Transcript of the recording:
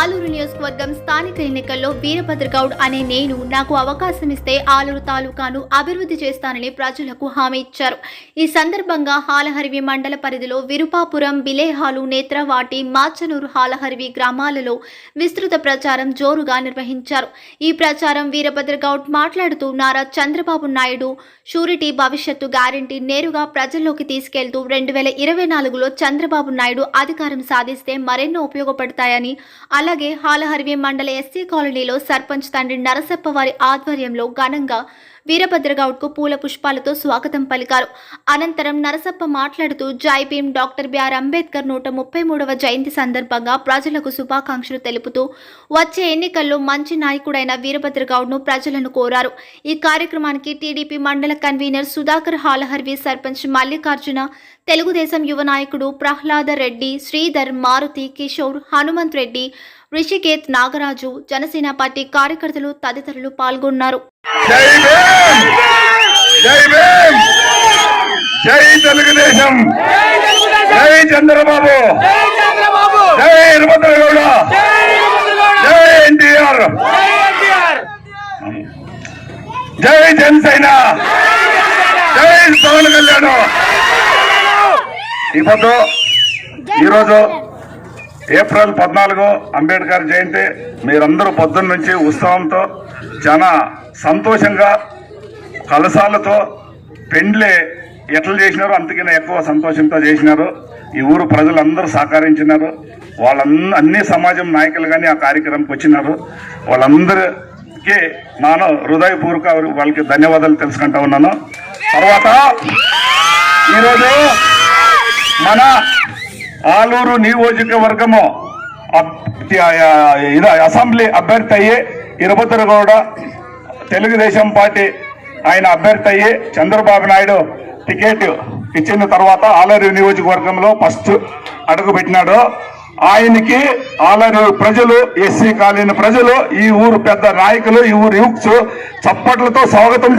స్థానిక ఎన్నికల్లో వీరభద్ర గౌడ్ అనే నేను నాకు అవకాశం ఇస్తే ఆలూరు తాలూకాను అభివృద్ధి చేస్తానని ప్రజలకు హామీ ఇచ్చారు. ఈ సందర్భంగా హాలహరివి మండల పరిధిలో విరుపాపురం బిలేహాలు నేత్రవాటి మాచనూరు హాలహరివి గ్రామాలలో విస్తృత ప్రచారం జోరుగా నిర్వహించారు. ఈ ప్రచారం వీరభద్ర గౌడ్ మాట్లాడుతూ నారా చంద్రబాబు నాయుడు షూరిటీ భవిష్యత్తు గ్యారంటీ నేరుగా ప్రజల్లోకి తీసుకెళ్తూ రెండు వేల ఇరవై నాలుగులో చంద్రబాబు నాయుడు అధికారం సాధిస్తే మరెన్నో ఉపయోగపడతాయని అలాగే హాలహర్వి మండల ఎస్సీ కాలనీలో సర్పంచ్ తండ్రి నరసప్ప వారి ఆధ్వర్యంలో ఘనంగా వీరభద్రగౌడ్కు పూల పుష్పాలతో స్వాగతం పలికారు. అనంతరం నరసప్ప మాట్లాడుతూ జై భీమ్ డాక్టర్ బిఆర్ అంబేద్కర్ నూట ముప్పై మూడవ జయంతి సందర్భంగా ప్రజలకు శుభాకాంక్షలు తెలుపుతూ వచ్చే ఎన్నికల్లో మంచి నాయకుడైన వీరభద్రగౌడ్ను ప్రజలను కోరారు. ఈ కార్యక్రమానికి టీడీపీ మండల కన్వీనర్ సుధాకర్ హాలహర్వి సర్పంచ్ మల్లికార్జున తెలుగుదేశం యువ నాయకుడు ప్రహ్లాద రెడ్డి శ్రీధర్ మారుతి కిషోర్ హనుమంత్ రెడ్డి రిషికేత్ నాగరాజు జనసేన పార్టీ కార్యకర్తలు తదితరులు పాల్గొన్నారు. జై భీమ్ జై భీమ్ జై తెలుగుదేశం! జై చంద్రబాబు! జై ఇరుమద్రగౌడ జై ఎన్టీఆర్! జై జనసేన! జై పవన్ కళ్యాణ్! ఇప్పుడు ఈరోజు ఏప్రిల్ పద్నాలుగు అంబేద్కర్ జయంతి మీరందరూ పొద్దున్న నుంచి ఉత్సవంతో చాలా సంతోషంగా కలసాలతో పెండ్లే ఎట్లా చేసినారో అంతకన్నా ఎక్కువ సంతోషంతో చేసినారు. ఈ ఊరు ప్రజలందరూ సహకరించినారు. వాళ్ళందరూ అన్ని సమాజం నాయకులు కానీ ఆ కార్యక్రమంకి వచ్చినారు. వాళ్ళందరికీ నేను హృదయపూర్వక వాళ్ళకి ధన్యవాదాలు తెలుసుకుంటా ఉన్నాను. తర్వాత ఈరోజు మన ఆలూరు నియోజకవర్గము అసెంబ్లీ అభ్యర్థి అయ్యి ఇరుపతిరు తెలుగుదేశం పార్టీ ఆయన అభ్యర్థి అయ్యి చంద్రబాబు నాయుడు టికెట్ ఇచ్చిన తర్వాత ఆలూరు నియోజకవర్గంలో ఫస్ట్ అడుగు పెట్టినాడు. ఆయనకి ఆలూరు ప్రజలు ఎస్సీ కాలనీ ప్రజలు ఈ ఊరు పెద్ద నాయకులు ఈ ఊరు యుక్స్ చప్పట్లతో స్వాగతం